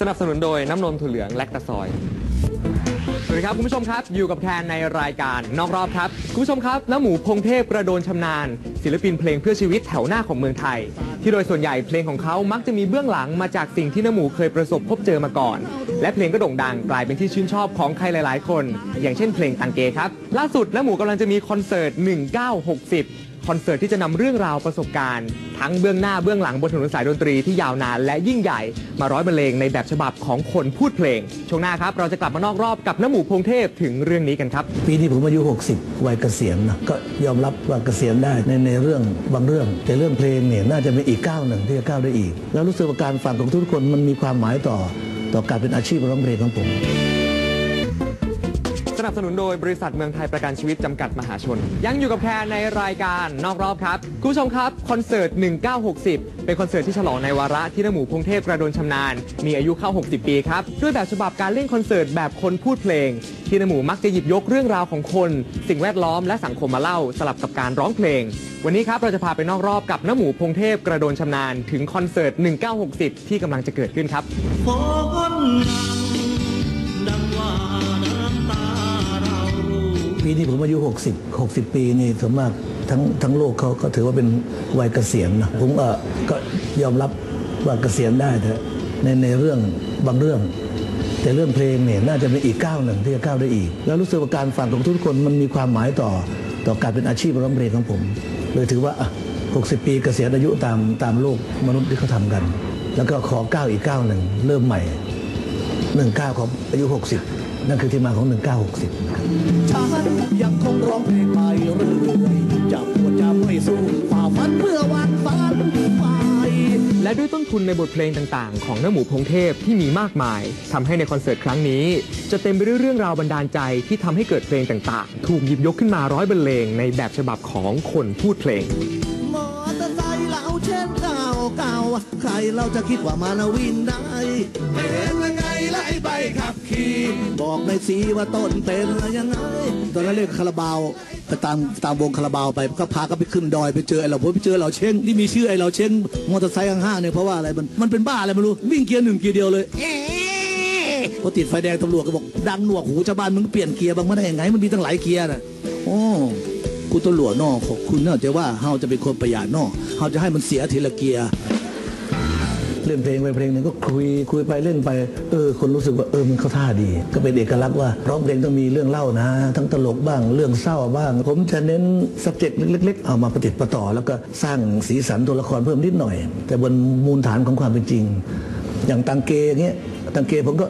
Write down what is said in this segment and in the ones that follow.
สนับสนุนโดยน้ำนมถั่วเหลืองแลคตาซอย สวัสดีครับคุณผู้ชมครับ อยู่กับแคนในรายการนอกรอบครับ คุณผู้ชมครับน้าหมูพงเทพกระโดนชำนาญ ศิลปินเพลงเพื่อชีวิตแถวหน้าของเมืองไทย ที่โดยส่วนใหญ่เพลงของเขามักจะมีเบื้องหลังมาจากสิ่งที่น้าหมูเคยประสบพบเจอมาก่อน และเพลงก็โด่งดังกลายเป็นที่ชื่นชอบของใครหลาย ๆ คน อย่างเช่นเพลงตังเกครับล่าสุดน้าหมูกำลังจะมีคอนเสิร์ต 1960 คอนเสิร์ตที่จะนำเรื่องราวประสบการณ์ ทั้งเบื้องหน้าเบื้องหลังบนถนนสายดนตรีที่ยาวนานและยิ่งใหญ่มาร้อยบรรเลงในแบบฉบับของคนพูดเพลง ช่วงหน้าครับ เราจะกลับมานอกรอบกับน้ำหมูพงเทพถึงเรื่องนี้กันครับ ปีนี้ผมอายุ 60 วัยเกษียณนะก็ยอมรับว่าเกษียณได้ในในเรื่องบางเรื่อง แต่เรื่องเพลงเนี่ยน่าจะเป็นอีกก้าวหนึ่งที่จะก้าวได้อีก แล้วรู้สึกว่าการฟังของทุกคนมันมีความหมายต่อ ต่อการเป็นอาชีพร้องเพลงของผม สนับสนุนโดยบริษัทเมืองไทยประกันชีวิตจำกัดมหาชน ยังอยู่กับแคนในรายการนอกรอบครับ คุณผู้ชมครับ คอนเสิร์ต 1960 เป็นคอนเสิร์ตที่ฉลองในวาระที่น้าหมูพงเทพกระโดนชำนาญ มีอายุเข้า 60 ปีครับ ด้วยแบบฉบับการเล่นคอนเสิร์ตแบบคนพูดเพลง ที่น้าหมูมักจะหยิบยกเรื่องราวของคน สิ่งแวดล้อมและสังคมมาเล่าสลับกับการร้องเพลง วันนี้ครับเราจะพาไปนอกรอบกับน้าหมูพงเทพกระโดนชำนาญ ถึงคอนเสิร์ต 1960 ที่กำลังจะเกิดขึ้นครับ ปีนี้ผมอายุ 60 60 ปีนี่ส่วนมากทั้งทั้งโลกเขาก็ถือว่าเป็นวัยเกษียณนะผมเออก็ยอมรับว่าเกษียณได้แต่ในในเรื่องบางเรื่อง แต่เรื่องเพลงเนี่ยน่าจะเป็นอีกก้าวหนึ่งที่จะก้าวได้อีก แล้วรู้สึกว่าการฟังของทุกคนมันมีความหมายต่อต่อการเป็นอาชีพร้องเพลงของผมเลยถือว่า 60 ปีเกษียณอายุตามตามโลกมนุษย์ที่เขาทำกัน แล้วก็ขอก้าวอีกก้าวหนึ่งเริ่มใหม่19ของอายุ 60 นั่นคือที่มาของ 1960นะครับฉันยังคงร้องเพลงไปเรื่อยจะปวดจะไม่สู้ฝ่าฟันเพื่อวันฝันไปและด้วยต้นทุนในบทเพลงต่างๆ ของน้าหมูพงเทพที่มีมากมายทำให้ในคอนเสิร์ตครั้งนี้ จะเต็มไปด้วยเรื่องราวบันดาลใจที่ทำให้เกิดเพลงต่างๆ ถูกหยิบยกขึ้นมาร้อยบรรเลงในแบบฉบับของคนพูดเพลงมอเตอร์ไซค์เราเช่นก่า เก่าใครเราจะคิดว่ามานาวินได้เป็นยังไงไล่ใบขับขี่บอกในสีว่าต้นเป็นอะยังไง ตอนนั้นเรียกคาราบาวไปตามตามวงคาราบาวไปก็พาก็ไปขึ้นดอยไปเจอไอ้เราไปเจอเราเช้งที่มีชื่อไอ้เราเช้งมอเตอร์ไซค์ข้างๆเนี่ยเพราะว่าอะไรมันมันเป็นบ้าอะไรไม่รู้วิ่งเกียร์หนึ่งเกียร์เดียวเลยพอติดไฟแดงตำรวจก็บอกดังหนวกหูชาวบ้านมึงเปลี่ยนเกียร์บ้างไม่ได้ยังไงมันมีตั้งหลายเกียร์น่ะโอ้ คุณตำรวนอกขอคุณเนอะจะว่าเฮาจะเป็นคนประหยัดนอกเฮาจะให้มันเสียทีละเกียร์เล่นเพลงไปเพลงหนึ่งก็คุยคุยไปเล่นไปเออคนรู้สึกว่าเออมันเข้าท่าดี ก็เป็นเอกลักษณ์ว่าร้องเพลงต้องมีเรื่องเล่านะ ทั้งตลกบ้างเรื่องเศร้าบ้าง ผมจะเน้น subject เล็ก ๆ เอามาประติดประต่อ แล้วก็สร้างสีสันตัวละครเพิ่มนิดหน่อย แต่บนมูลฐานของความเป็นจริง อย่างตังเกอย่างเงี้ยตังเกผมก็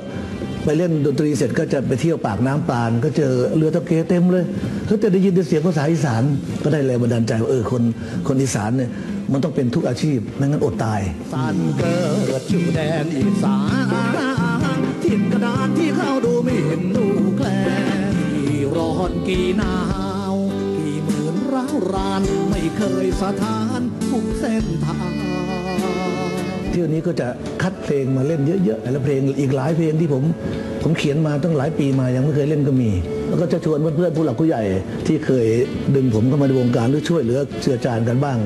ไปเล่นดนตรีเสร็จก็จะไปเที่ยวปากน้ำปาน ก็เจอเรือตะเกเต็มเลยเขาจะได้ยินแต่เสียงภาษาอีสานก็ได้แรงบันดาลใจว่าเออคนคนอีสานเนี่ยมันต้องเป็นทุกอาชีพไม่งั้นอดตายสันเกิดอยู่แดนอีสานถิ่นกระดานที่เข้าดูไม่เห็นดูแคลนกี่ร้อนกี่หนาวกี่หมื่นร้าวราน ไม่เคยสถานทุกเส้นทาง ที่ยวนี้ก็จะคัดเพลงมาเล่นเยอะๆแล้วเพลงอีกหลายเพลงที่ผมผมเขียนมาตั้งหลายปีมายังไม่เคยเล่นก็มี แล้วก็จะชวนเพื่อนๆผู้หลักผู้ใหญ่ที่เคยดึงผมเข้ามาในวงการหรือช่วยเหลือเชื่อจานกันบ้าง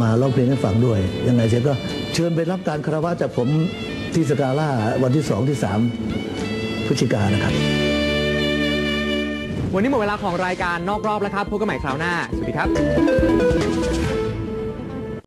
มาร้องเพลงให้ฟังด้วย ยังไงเสียก็เชิญไปรับการคารวะจากผมที่สกาล่าวันที่สองที่สามพฤศจิกายนนะครับ วันนี้หมดเวลาของรายการนอกรอบแล้วครับพบกันใหม่คราวหน้า สวัสดีครับ